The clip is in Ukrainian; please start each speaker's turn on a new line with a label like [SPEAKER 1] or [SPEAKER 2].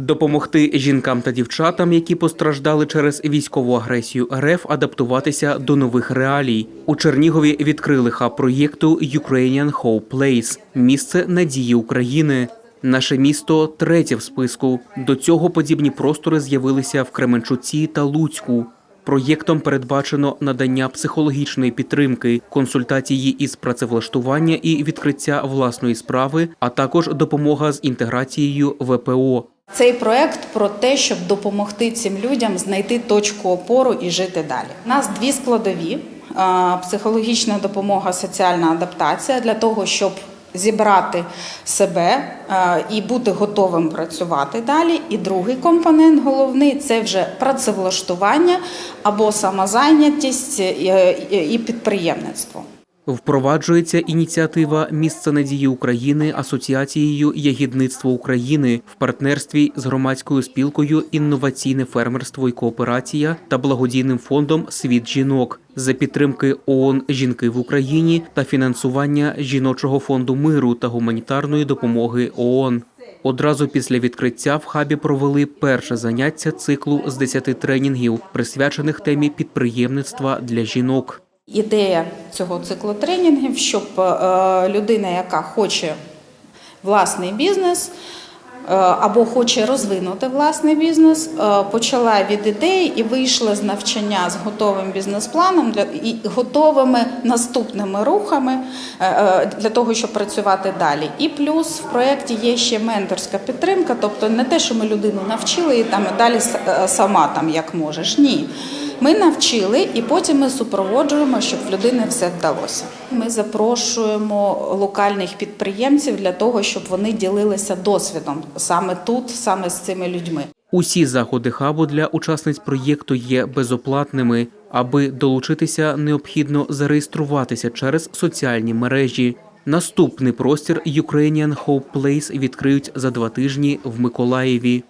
[SPEAKER 1] Допомогти жінкам та дівчатам, які постраждали через військову агресію РФ, адаптуватися до нових реалій. У Чернігові відкрили хаб проєкту Ukrainian Hope Place – місце надії України. Наше місто третє в списку. До цього подібні простори з'явилися в Кременчуці та Луцьку. Проєктом передбачено надання психологічної підтримки, консультації із працевлаштування і відкриття власної справи, а також допомога з інтеграцією ВПО.
[SPEAKER 2] Цей проект про те, щоб допомогти цим людям знайти точку опору і жити далі. У нас дві складові: психологічна допомога, соціальна адаптація для того, щоб зібрати себе і бути готовим працювати далі. І другий компонент головний це вже працевлаштування або самозайнятість е, і підприємництво.
[SPEAKER 1] Впроваджується ініціатива Місце надії України Асоціацією Ягідництво України в партнерстві з громадською спілкою Інноваційне фермерство і кооперація та благодійним фондом Світ жінок за підтримки ООН Жінки в Україні та фінансування жіночого фонду миру та гуманітарної допомоги ООН. Одразу після відкриття в хабі провели перше заняття циклу з 10 тренінгів, присвячених темі підприємництва для жінок.
[SPEAKER 2] Ідея цього циклу тренінгів, щоб е, людина, яка хоче власний бізнес е, або хоче розвинути власний бізнес, е, почала від ідеї і вийшла з навчання з готовим бізнес-планом і готовими наступними рухами для того, щоб працювати далі. І плюс в проєкті є ще менторська підтримка, тобто не те, що ми людину навчили і там далі сама там як можеш. Ні. Ми навчили і потім ми супроводжуємо, щоб в людини все вдалося. Ми запрошуємо локальних підприємців для того, щоб вони ділилися досвідом саме тут, саме з цими людьми.
[SPEAKER 1] Усі заходи хабу для учасниць проєкту є безоплатними. Аби долучитися, необхідно зареєструватися через соціальні мережі. Наступний простір Ukrainian Hope Place відкриють за два тижні в Миколаєві.